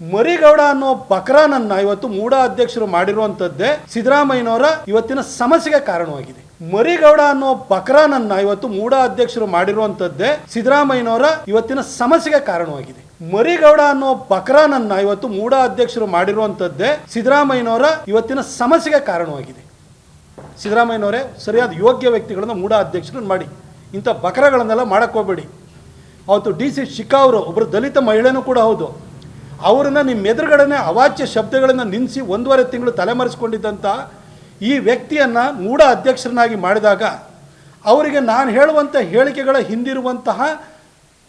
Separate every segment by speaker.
Speaker 1: ಮರಿಗೌಡ ಅನ್ನೋ ಬಕರಾನನ್ನ ಇವತ್ತು ಮೂಡ ಅಧ್ಯಕ್ಷರು ಮಾಡಿರುವಂತದ್ದೇ ಸಿದ್ದರಾಮಯ್ಯನವರ ಇವತ್ತಿನ ಸಮಸ್ಯೆಗೆ ಕಾರಣವಾಗಿದೆ. ಮರಿಗೌಡ ಅನ್ನೋ ಬಕರಾನನ್ನ ಇವತ್ತು ಮೂಡ ಅಧ್ಯಕ್ಷರು ಮಾಡಿರುವಂತದ್ದೇ ಸಿದ್ದರಾಮಯ್ಯನವರ ಇವತ್ತಿನ ಸಮಸ್ಯೆಗೆ ಕಾರಣವಾಗಿದೆ. ಮರಿಗೌಡ ಅನ್ನೋ ಬಕರಾನನ್ನ ಇವತ್ತು ಮೂಡ ಅಧ್ಯಕ್ಷರು ಮಾಡಿರುವಂತದ್ದೇ ಸಿದ್ದರಾಮಯ್ಯನವರ ಇವತ್ತಿನ ಸಮಸ್ಯೆಗೆ ಕಾರಣವಾಗಿದೆ. ಸಿದ್ದರಾಮಯ್ಯನವರೇ, ಸರಿಯಾದ ಯೋಗ್ಯ ವ್ಯಕ್ತಿಗಳನ್ನು ಮೂಡ ಅಧ್ಯಕ್ಷರು ಮಾಡಿ. ಇಂಥ ಬಕರಗಳನ್ನೆಲ್ಲ ಮಾಡಕ್ಕೆ ಹೋಗ್ಬೇಡಿ. ಅವತ್ತು ಡಿ ಸಿ ಶಿಖಾ ಅವರು ಒಬ್ಬರು ದಲಿತ ಮಹಿಳೆನೂ ಕೂಡ ಹೌದು. ಅವರನ್ನು ನಿಮ್ಮ ಎದುರುಗಡೆನೆ ಅವಾಚ್ಯ ಶಬ್ದಗಳನ್ನು ನಿಲ್ಲಿಸಿ ಒಂದೂವರೆ ತಿಂಗಳು ತಲೆಮರೆಸ್ಕೊಂಡಿದ್ದಂಥ ಈ ವ್ಯಕ್ತಿಯನ್ನು ಮೂಢ ಅಧ್ಯಕ್ಷರನ್ನಾಗಿ ಮಾಡಿದಾಗ ಅವರಿಗೆ ನಾನು ಹೇಳುವಂಥ ಹೇಳಿಕೆಗಳ ಹಿಂದಿರುವಂತಹ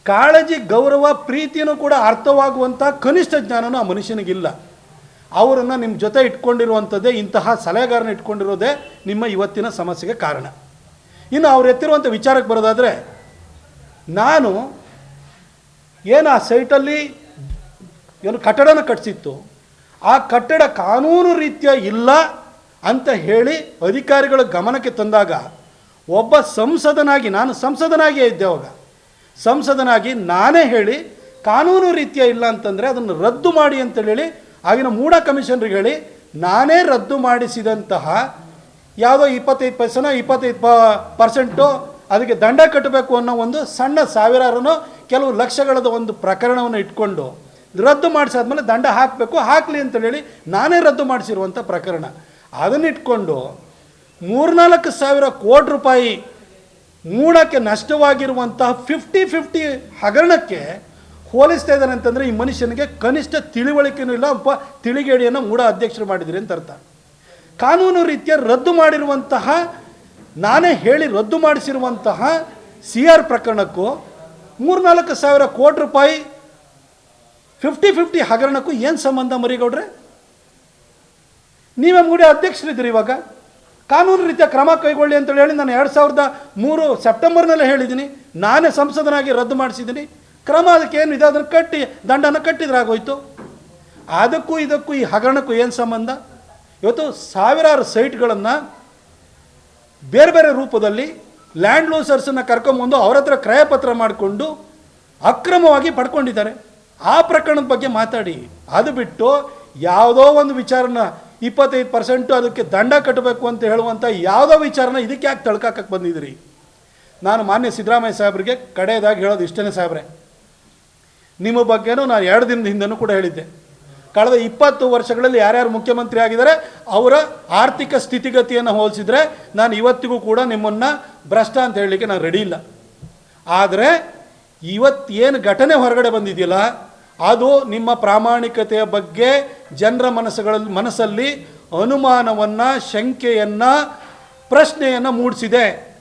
Speaker 1: ಕಾಳಜಿ, ಗೌರವ ಪ್ರೀತಿಯೂ ಕೂಡ ಅರ್ಥವಾಗುವಂಥ ಕನಿಷ್ಠ ಜ್ಞಾನನೂ ಆ ಮನುಷ್ಯನಿಗಿಲ್ಲ. ಅವರನ್ನು ನಿಮ್ಮ ಜೊತೆ ಇಟ್ಕೊಂಡಿರುವಂಥದ್ದೇ ಇಂತಹ ಸಲಹೆಗಾರನ ಇಟ್ಕೊಂಡಿರೋದೇ ನಿಮ್ಮ ಇವತ್ತಿನ ಸಮಸ್ಯೆಗೆ ಕಾರಣ. ಇನ್ನು ಅವ್ರು ಎತ್ತಿರುವಂಥ ವಿಚಾರಕ್ಕೆ ಬರೋದಾದರೆ, ನಾನು ಏನು ಆ ಸೈಟಲ್ಲಿ ಏನು ಕಟ್ಟಡನ ಕಟ್ಟಿಸಿತ್ತು ಆ ಕಟ್ಟಡ ಕಾನೂನು ರೀತಿಯ ಇಲ್ಲ ಅಂತ ಹೇಳಿ ಅಧಿಕಾರಿಗಳ ಗಮನಕ್ಕೆ ತಂದಾಗ ಒಬ್ಬ ಸಂಸದನಾಗಿ ನಾನು ಸಂಸದನಾಗಿಯೇ ಇದ್ದೆ ಅವಾಗ. ಸಂಸದನಾಗಿ ನಾನೇ ಹೇಳಿ ಕಾನೂನು ರೀತಿಯ ಇಲ್ಲ ಅಂತಂದರೆ ಅದನ್ನು ರದ್ದು ಮಾಡಿ ಅಂತೇಳಿ ಆಗಿನ ಮೂಡ ಕಮಿಷನ್ರಿಗೆ ಹೇಳಿ ನಾನೇ ರದ್ದು ಮಾಡಿಸಿದಂತಹ ಯಾವುದೋ ಇಪ್ಪತ್ತೈದು ಪೈಸನೋ ಇಪ್ಪತ್ತೈದು ಪ ಪರ್ಸೆಂಟು ಅದಕ್ಕೆ ದಂಡ ಕಟ್ಟಬೇಕು ಅನ್ನೋ ಒಂದು ಸಣ್ಣ ಸಾವಿರಾರನೋ ಕೆಲವು ಲಕ್ಷಗಳದ ಒಂದು ಪ್ರಕರಣವನ್ನು ಇಟ್ಕೊಂಡು ರದ್ದು ಮಾಡಿಸಾದ್ಮೇಲೆ ದಂಡ ಹಾಕಬೇಕು, ಹಾಕಲಿ ಅಂತ ಹೇಳಿ ನಾನೇ ರದ್ದು ಮಾಡಿಸಿರುವಂಥ ಪ್ರಕರಣ. ಅದನ್ನಿಟ್ಕೊಂಡು ಮೂರ್ನಾಲ್ಕು ಸಾವಿರ ಕೋಟಿ ರೂಪಾಯಿ ಮೂಡಕ್ಕೆ ನಷ್ಟವಾಗಿರುವಂತಹ ಫಿಫ್ಟಿ ಫಿಫ್ಟಿ ಹಗರಣಕ್ಕೆ ಹೋಲಿಸ್ತಾ ಇದ್ದಾನೆ ಅಂತಂದರೆ ಈ ಮನುಷ್ಯನಿಗೆ ಕನಿಷ್ಠ ತಿಳಿವಳಿಕೆನೂ ಇಲ್ಲ, ಒಬ್ಬ ತಿಳಿಗೇಡಿಯನ್ನು ಮೂಡ ಅಧ್ಯಕ್ಷರು ಮಾಡಿದ್ರಿ ಅಂತ ಅರ್ಥ. ಕಾನೂನು ರೀತಿಯ ರದ್ದು ಮಾಡಿರುವಂತಹ, ನಾನೇ ಹೇಳಿ ರದ್ದು ಮಾಡಿಸಿರುವಂತಹ ಸಿ ಆರ್ ಪ್ರಕರಣಕ್ಕೂ ಮೂರ್ನಾಲ್ಕು ಸಾವಿರ ಕೋಟಿ ರೂಪಾಯಿ ಫಿಫ್ಟಿ ಫಿಫ್ಟಿ ಹಗರಣಕ್ಕೂ ಏನು ಸಂಬಂಧ ಮರಿಗೌಡ್ರೆ? ನೀವೇ ಮೂಡಿ ಅಧ್ಯಕ್ಷರಿದ್ದೀರಿ ಇವಾಗ. ಕಾನೂನು ರೀತಿಯ ಕ್ರಮ ಕೈಗೊಳ್ಳಿ ಅಂತೇಳಿ ಹೇಳಿ ನಾನು ಎರಡು ಸಾವಿರದ ಮೂರು ಸೆಪ್ಟೆಂಬರ್ನಲ್ಲಿ ಹೇಳಿದ್ದೀನಿ. ನಾನೇ ಸಂಸದನಾಗಿ ರದ್ದು ಮಾಡಿಸಿದ್ದೀನಿ. ಕ್ರಮ ಅದಕ್ಕೆ ಏನು ಇದೆ? ಅದನ್ನು ಕಟ್ಟಿ, ದಂಡನ ಕಟ್ಟಿದ್ರಾಗೋಯ್ತು. ಅದಕ್ಕೂ ಇದಕ್ಕೂ ಈ ಹಗರಣಕ್ಕೂ ಏನು ಸಂಬಂಧ? ಇವತ್ತು ಸಾವಿರಾರು ಸೈಟ್ಗಳನ್ನು ಬೇರೆ ಬೇರೆ ರೂಪದಲ್ಲಿ ಲ್ಯಾಂಡ್ ಲೂಸರ್ಸನ್ನು ಕರ್ಕೊಂಬಂದು ಅವ್ರ ಹತ್ರ ಕ್ರಯಪತ್ರ ಮಾಡಿಕೊಂಡು ಅಕ್ರಮವಾಗಿ ಪಡ್ಕೊಂಡಿದ್ದಾರೆ. ಆ ಪ್ರಕರಣದ ಬಗ್ಗೆ ಮಾತಾಡಿ. ಅದು ಬಿಟ್ಟು ಯಾವುದೋ ಒಂದು ವಿಚಾರನ ಇಪ್ಪತ್ತೈದು ಪರ್ಸೆಂಟು ಅದಕ್ಕೆ ದಂಡ ಕಟ್ಟಬೇಕು ಅಂತ ಹೇಳುವಂಥ ಯಾವುದೋ ವಿಚಾರನ ಇದಕ್ಕೆ ಯಾಕೆ ತಳ್ಕಾಕಕ್ಕೆ ಬಂದಿದ್ದೀರಿ? ನಾನು ಮಾನ್ಯ ಸಿದ್ದರಾಮಯ್ಯ ಸಾಹೇಬ್ರಿಗೆ ಕಡೆಯದಾಗಿ ಹೇಳೋದು ಇಷ್ಟೇ ಸಾಹೇಬ್ರೆ. ನಿಮ್ಮ ಬಗ್ಗೆನೂ ನಾನು ಎರಡು ದಿನದ ಹಿಂದೆನೂ ಕೂಡ ಹೇಳಿದ್ದೆ. ಕಳೆದ ಇಪ್ಪತ್ತು ವರ್ಷಗಳಲ್ಲಿ ಯಾರ್ಯಾರು ಮುಖ್ಯಮಂತ್ರಿ ಆಗಿದ್ದಾರೆ, ಅವರ ಆರ್ಥಿಕ ಸ್ಥಿತಿಗತಿಯನ್ನು ಹೋಲಿಸಿದರೆ ನಾನು ಇವತ್ತಿಗೂ ಕೂಡ ನಿಮ್ಮನ್ನು ಭ್ರಷ್ಟ ಅಂತ ಹೇಳಲಿಕ್ಕೆ ನಾನು ರೆಡಿ ಇಲ್ಲ. ಆದರೆ ಇವತ್ತೇನು ಘಟನೆ ಹೊರಗಡೆ ಬಂದಿದೆಯಲ್ಲ ಅದು ನಿಮ್ಮ ಪ್ರಾಮಾಣಿಕತೆಯ ಬಗ್ಗೆ ಜನರ ಮನಸ್ಸುಗಳಲ್ಲಿ ಮನಸ್ಸಲ್ಲಿ ಅನುಮಾನವನ್ನು ಶಂಕೆಯನ್ನು ಪ್ರಶ್ನೆಯನ್ನು ಮೂಡಿಸಿದೆ.